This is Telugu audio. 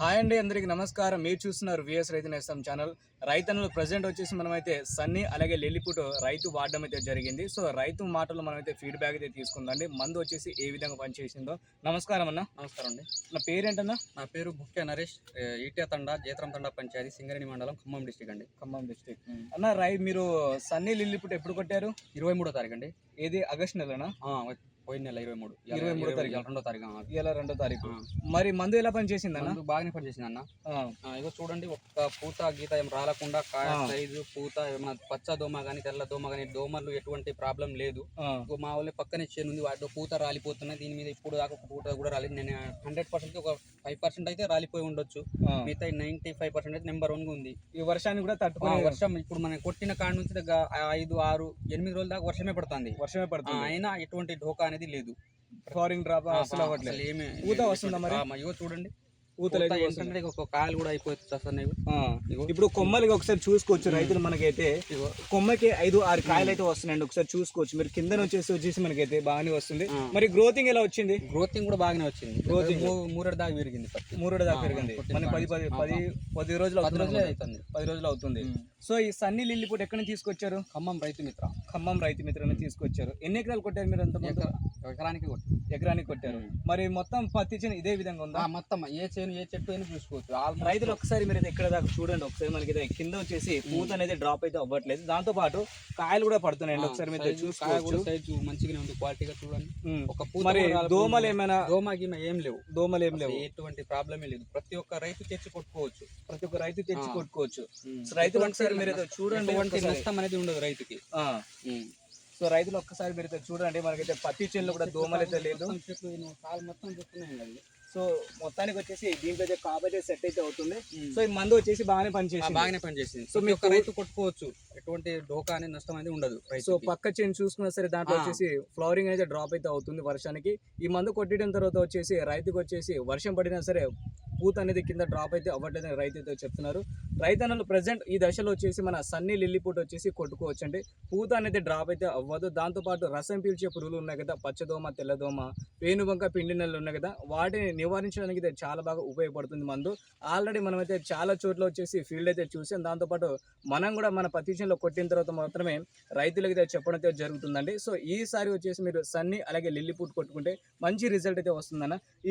హాయ్ అండి అందరికి నమస్కారం. మీరు చూస్తున్నారు విఎస్ రైతు నేస్తం ఛానల్. రైతన్నులు ప్రజెంట్ వచ్చేసి మనమైతే సన్నీ అలాగే లిల్లిపుట్ రైతు వాడడం అయితే జరిగింది. సో రైతు మాటలు మనమైతే ఫీడ్బ్యాక్ అయితే తీసుకుందండి. మందు వచ్చేసి ఏ విధంగా పనిచేసిందో. నమస్కారం అన్న. నమస్కారం అండి. నా పేరేంటన్నా? నా పేరు బుక్కే నరేష్ ఈటే తండ జేతరం తండ పంచాయతీ సింగరేణి మండలం ఖమ్మం డిస్టిక్ అండి. ఖమ్మం డిస్ట్రిక్ట్ అన్న రై మీరు సన్నీ లిల్లిపుట్ ఎప్పుడు కొట్టారు? ఇరవై మూడో తారీఖు అండి. ఏది? ఆగస్ట్ నెలనా? పోయిన నెల ఇరవై మూడు. ఇరవై మూడో తారీఖు. రెండో తారీఖు. ఇవాళ రెండో తారీఖు. మరి మందు ఎలా పనిచేసింది అన్న? మందు బాగానే పనిచేసింది అన్న. ఇగో చూడండి ఒక్క పూత గీత ఏం రాలకుండా కాయ. సైజు పూత ఏమైనా పచ్చ దోమ కానీ తెల్ల దోమ కానీ దోమలు ఎటువంటి ప్రాబ్లం లేదు. మా వాళ్ళ పక్కనే చేను ఉంది వాటిలో పూత రాలిపోతున్నాయి. దీని మీద ఇప్పుడు దాకా పూత కూడా రాలేదు. నేను హండ్రెడ్ పర్సెంట్ ఒక ఫైవ్ పర్సెంట్ అయితే రాలిపోయి ఉండొచ్చు. మిగతా నైన్టీ ఫైవ్ పర్సెంట్ అయితే నెంబర్ వన్ ఉంది. ఈ వర్షాన్ని కూడా తట్టుకునే వర్షం ఇప్పుడు మనం కొట్టిన కాడ నుంచి ఐదు ఆరు ఎనిమిది రోజుల దాకా వర్షమే పడుతుంది. వర్షమే పడుతుంది. అయినా ఎటువంటి ఢోకా అనేది లేదు. ఫ్లోరింగ్ డ్రాప్ అసలు అవ్వట్లేదు. ఊత వస్తుందా మరి? ఇగో చూడండి. ఏంటంటే ఒక కాయలు కూడా అయిపోతుంది అసలు ఇప్పుడు కొమ్మలకి ఒకసారి చూసుకోవచ్చు రైతులు మనకైతే. కొమ్మకి ఐదు ఆరు కాయలు అయితే వస్తున్నాయండి. ఒకసారి చూసుకోవచ్చు. మీరు కింద వచ్చేసి వచ్చేసి మనకైతే బాగానే వస్తుంది. మరి గ్రోతింగ్ ఎలా వచ్చింది? గ్రోతింగ్ కూడా బాగానే వచ్చింది. మూ- మూరేడు దాకా పెరిగింది మూడు దాకా పెరిగింది మన పది పది. పది పది రోజులు పది అవుతుంది రోజులే. అవుతుంది. పది రోజులు అవుతుంది. సో ఈ సన్నీ లిల్లిపూట్ ఎక్కడి నుంచి తీసుకొచ్చారు? ఖమ్మం రైతు మిత్ర. ఖమ్మం రైతు మిత్రులను తీసుకొచ్చారు. ఎన్ని ఎకరాలు కొట్టారు మీరు అంత ఎకరానికి కొట్టు ఎకరానికి కొట్టారు. మరి మొత్తం పత్తి చేను ఇదే విధంగా ఉందా? మొత్తం ఏ చేను ఏ చెట్టు అయినా చూసుకోవచ్చు. రైతులు ఒకసారి మీరు అయితే ఇక్కడ దాకా చూడండి. ఒకసారి మనకి కింద వచ్చేసి పూత అనేది డ్రాప్ అయితే అవ్వట్లేదు. దాంతో పాటు కాయలు కూడా పడుతున్నాయండి. ఒకసారి మీరు చూసుకోవచ్చు. సైజు మంచిగానే ఉంది. క్వాలిటీగా చూడండి. ఒక పూత మరి. దోమలు ఏమైనా దోమ గీమ ఏం లేవు. దోమలు ఏం లేవు. ఎటువంటి ప్రాబ్లమే లేదు. ప్రతి ఒక్క రైతు తెచ్చి కొట్టుకోవచ్చు. ప్రతి ఒక్క రైతు తెచ్చి. కొట్టుకోవచ్చు. రైతులు ఒకసారి మీరు అయితే చూడండి. నష్టం అనేది ఉండదు రైతుకి. సో రైతులు ఒక్కసారి మీరు చూడండి. మనకైతే పత్తి చేనులో కూడా దోమలు అయితే లేదు. మొత్తం చెట్లు కాలు మొత్తం ఇవి. సో మొత్తానికి వచ్చేసి దీంట్లో అయితే కాపు అయితే సెట్ అయితే అవుతుంది. సో ఈ మందు వచ్చేసి బాగానే పనిచేసింది. బాగానే పనిచేసింది. సో మీకు- రైతు కొట్టుకోవచ్చు. ఎటువంటి డోకా అనేది నష్టం అనేది ఉండదు సో పక్క చేను చూసుకున్నా సరే దాంట్లో. వచ్చేసి ఫ్లవరింగ్ అయితే డ్రాప్ అయితే అవుతుంది వర్షానికి. ఈ మందు కొట్టడం తర్వాత వచ్చేసి రైతుకి వచ్చేసి వర్షం పడినా సరే పూత అనేది కింద డ్రాప్ అయితే అవ్వట్లేదని రైతు అయితే చెప్తున్నారు. రైతన్నలు ప్రజెంట్ ఈ దశలో వచ్చేసి మన సన్నీ లిల్లిపూట వచ్చేసి కొట్టుకోవచ్చండి. పూత అనేది డ్రాప్ అయితే అవ్వదు. దాంతోపాటు రసం పీల్చే పురుగులు ఉన్నాయి కదా పచ్చదోమ తెల్లదోమ పేనుబంక పిండి నెలలు ఉన్నాయి కదా వాటిని నివారించడానికి ఇది చాలా బాగా ఉపయోగపడుతుంది మందు. ఆల్రెడీ మనమైతే చాలా చోట్ల వచ్చేసి ఫీల్డ్ అయితే చూసాం. దాంతోపాటు మనం కూడా మన పత్తి చేనులో కొట్టిన తర్వాత మాత్రమే రైతులకు అయితే చెప్పడం అయితే జరుగుతుందండి. సో ఈసారి వచ్చేసి మీరు సన్నీ అలాగే లిల్లీపూట్ కొట్టుకుంటే మంచి రిజల్ట్ అయితే వస్తుందన్న. ఈ